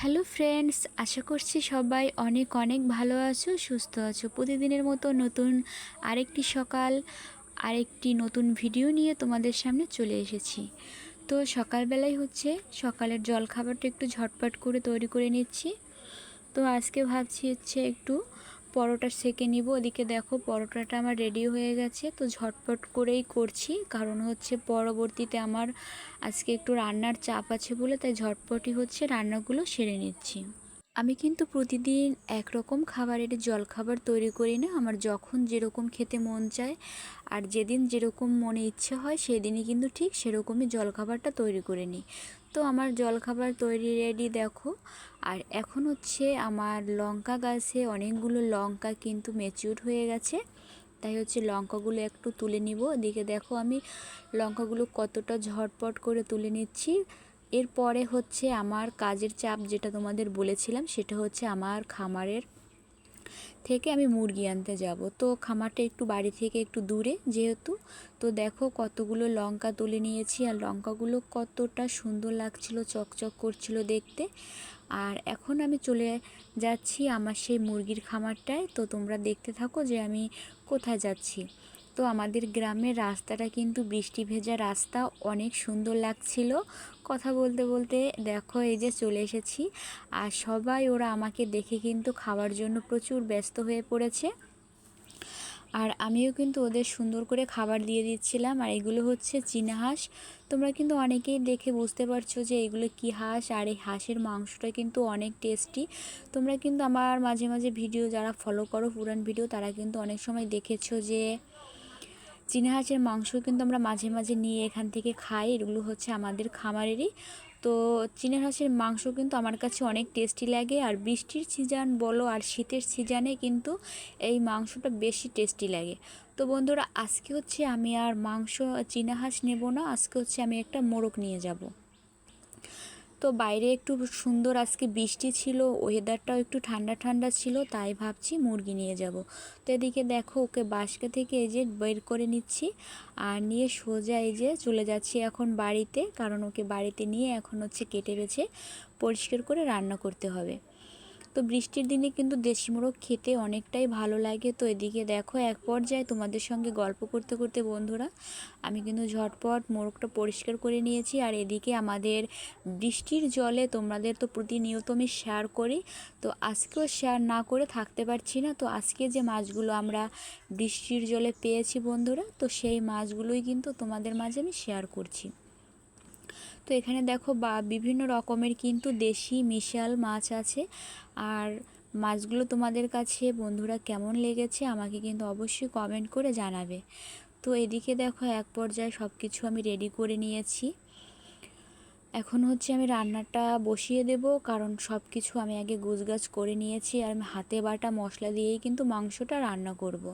Hello friends, আশা করছি সবাই অনেক অনেক ভালো আছো, সুস্থ আছো। প্রতিদিনের মতো নতুন আরেকটি সকাল, আরেকটি নতুন ভিডিও নিয়ে তোমাদের সামনে চলে এসেছি। তো সকালবেলায় হচ্ছে সকালের জলখাবারটা একটু ঝটপট করে তৈরি করে নিচ্ছি। তো আজকে ভাবছি হচ্ছে একটু পরোটা সেকে নিব। ওদিকে দেখো পরোটাটা আমার রেডি হয়ে গেছে। তো ঝটপট করেই করছি। কারণ হচ্ছে পরবর্তীতে আমার আজকে একটু রান্নার চাপ আছে বলে, তাই ঝটপটই হচ্ছে রান্নাগুলো সেরে নিচ্ছি। আমি কিন্তু প্রতিদিন একরকম খাবারের জলখাবার তৈরি করি না। আমার যখন যেরকম খেতে মন চায় আর যেদিন যেরকম মনে ইচ্ছে হয়, সেদিনই কিন্তু ঠিক সেরকমই জলখাবারটা তৈরি করে নিই। তো আমার জলখাবার তৈরি রেডি দেখো। আর এখন হচ্ছে আমার লঙ্কা গাছে অনেকগুলো লঙ্কা কিন্তু ম্যাচিউর হয়ে গেছে। তাই হচ্ছে লঙ্কাগুলো একটু তুলে নিব। এদিকে দেখো আমি লঙ্কাগুলো কতটা ঝটপট করে তুলে নিচ্ছি। এরপরে হচ্ছে আমার কাজের চাপ যেটা তোমাদের বলেছিলাম, সেটা হচ্ছে আমার খামারের থেকে আমি মুরগি আনতে যাব। তো খামারটা একটু বাড়ি থেকে একটু দূরে যেহেতু। তো দেখো কতগুলো লঙ্কা তুলে নিয়েছি আর লঙ্কাগুলো কতটা সুন্দর লাগছিল, চকচক করছিল দেখতে। আর এখন আমি চলে যাচ্ছি আমার সেই মুরগির খামারটায়। তো তোমরা দেখতে থাকো যে আমি কোথায় যাচ্ছি। তো আমাদের গ্রামের রাস্তাটা কিন্তু বৃষ্টি ভেজা রাস্তা, অনেক সুন্দর লাগছিল। কথা বলতে বলতে দেখো এই যে চলে এসেছি। আর সবাই ওরা আমাকে দেখে কিন্তু খাওয়ার জন্য প্রচুর ব্যস্ত হয়ে পড়েছে। আর আমিও কিন্তু ওদের সুন্দর করে খাবার দিয়ে দিচ্ছিলাম। আর এগুলো হচ্ছে চীনা হাঁস। তোমরা কিন্তু অনেকেই দেখে বুঝতে পারছ যে এগুলো কি হাঁস। আর এই হাঁসের মাংসটা কিন্তু অনেক টেস্টি। তোমরা কিন্তু আমার মাঝে মাঝে ভিডিও যারা ফলো করো, পুরান ভিডিও, তারা কিন্তু অনেক সময় দেখেছ যে চীনা হাঁসের মাংস কিন্তু আমরা মাঝে মাঝে নিয়ে এখান থেকে খাই, এগুলো হচ্ছে আমাদের খামারেরই। তো চীনা হাঁসের মাংস কিন্তু আমার কাছে অনেক টেস্টি লাগে আর বৃষ্টির সিজন বলো আর শীতের সিজনে কিন্তু এই মাংসটা বেশি টেস্টি লাগে। তো বন্ধুরা, আজকে হচ্ছে আমি আর মাংস, চীনা হাঁস নেব না, আজকে হচ্ছে আমি একটা মোরগ নিয়ে যাব। তো বাইরে একটু সুন্দর আজকে বৃষ্টি ছিল ওয়েদারটাও একটু ঠান্ডা ঠান্ডা ছিল, তাই ভাবছি মুরগি নিয়ে যাব। তো এদিকে দেখো ওকে বাসকা থেকে এই যে বের করে নিচ্ছি আর নিয়ে সোজা এই যে চলে যাচ্ছি এখন বাড়িতে, কারণ ওকে বাড়িতে নিয়ে এখন হচ্ছে কেটে বেছে পরিষ্কার করে রান্না করতে হবে। তো বৃষ্টির দিনে কিন্তু দেশি মোরগ খেতে অনেকটাই ভালো লাগে। তো এদিকে দেখো এক পর্যায়ে তোমাদের সঙ্গে গল্প করতে করতে বন্ধুরা, আমি কিন্তু ঝটপট মোরগটা পরিষ্কার করে নিয়েছি। আর এদিকে আমাদের বৃষ্টির জলে তোমাদের তো প্রতিনিয়ত আমি শেয়ার করি, তো আজকেও শেয়ার না করে থাকতে পারছি না। তো আজকে যে মাছগুলো আমরা বৃষ্টির জলে পেয়েছি বন্ধুরা, তো সেই মাছগুলোই কিন্তু তোমাদের মাঝে আমি শেয়ার করছি। তো এখানে দেখো বা বিভিন্ন রকমের কিন্তু দেশি মিশাল মাছ আছে। আর মাছগুলো তোমাদের কাছে বন্ধুরা কেমন লেগেছে আমাকে কিন্তু অবশ্যই কমেন্ট করে জানাবে। তো এদিকে দেখো এক পর্যায়ে সব কিছু আমি রেডি করে নিয়েছি। এখন হচ্ছে আমি রান্নাটা বসিয়ে দেব কারণ সব কিছু আমি আগে গুছগাছ করে নিয়েছি আর আমি হাতে বাটা মশলা দিয়েই কিন্তু মাংসটা রান্না করব।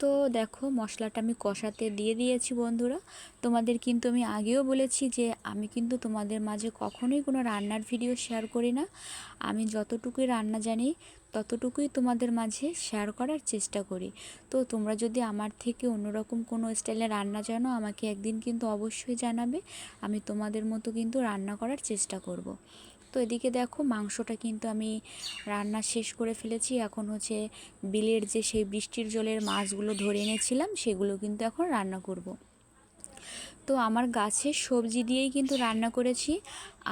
তো দেখো মশলাটা আমি কষাতে দিয়ে দিয়েছি বন্ধুরা। তোমাদের কিন্তু আমি আগেও বলেছি যে আমি কিন্তু তোমাদের মাঝে কখনোই কোনো রান্নার ভিডিও শেয়ার করি না। আমি যতটুকুই রান্না জানি, ততটুকুই তোমাদের মাঝে শেয়ার করার চেষ্টা করি। তো তোমরা যদি আমার থেকে অন্যরকম কোনো স্টাইলে রান্না জানো, আমাকে একদিন কিন্তু অবশ্যই জানাবে। আমি তোমাদের মতো কিন্তু রান্না করার চেষ্টা করব। তো এদিকে দেখো মাংসটা কিন্তু আমি রান্না শেষ করে ফেলেছি এখন হচ্ছে বিলের যে সেই বৃষ্টির জলের মাছগুলো ধরে এনেছিলাম, সেগুলো কিন্তু এখন রান্না করব। তো আমার গাছের সবজি দিয়েই কিন্তু রান্না করেছি।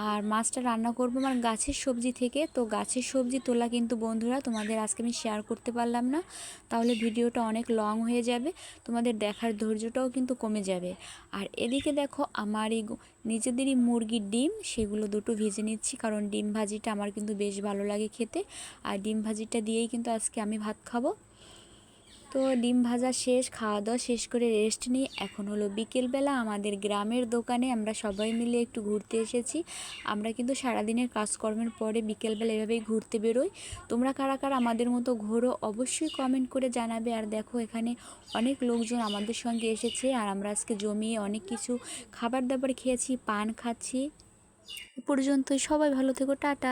আর মাছটা রান্না করব আমার গাছের সবজি থেকে। তো গাছের সবজি তোলা কিন্তু বন্ধুরা, তোমাদের আজকে আমি শেয়ার করতে পারলাম না। তাহলে ভিডিওটা অনেক লং হয়ে যাবে। তোমাদের দেখার ধৈর্যটাও কিন্তু কমে যাবে। আর এদিকে দেখো আমার এই নিজেদেরই মুরগির ডিম, সেগুলো দুটো ভেজে নিচ্ছি। কারণ ডিম ভাজিটা আমার কিন্তু বেশ ভালো লাগে খেতে। আর ডিম ভাজিটা দিয়েই কিন্তু আজকে আমি ভাত খাব। তো ডিম ভাজা শেষ খাওয়া দাওয়া শেষ করে রেস্ট নিই। এখন হলো বিকেলবেলা আমাদের গ্রামের দোকানে আমরা সবাই মিলে একটু ঘুরতে এসেছি। আমরা কিন্তু সারাদিনের কাজকর্মের পরে বিকেলবেলা এভাবেই ঘুরতে বেরোই। তোমরা কারা কারা আমাদের মতো ঘোরো অবশ্যই কমেন্ট করে জানাবে। আর দেখো, এখানে অনেক লোকজন আমাদের সঙ্গে এসেছে। আর আমরা আজকে জমিয়ে অনেক কিছু খাবার দাবার খেয়েছি, পান খাচ্ছি। পর্যন্তই। সবাই ভালো থেকো। টাটা।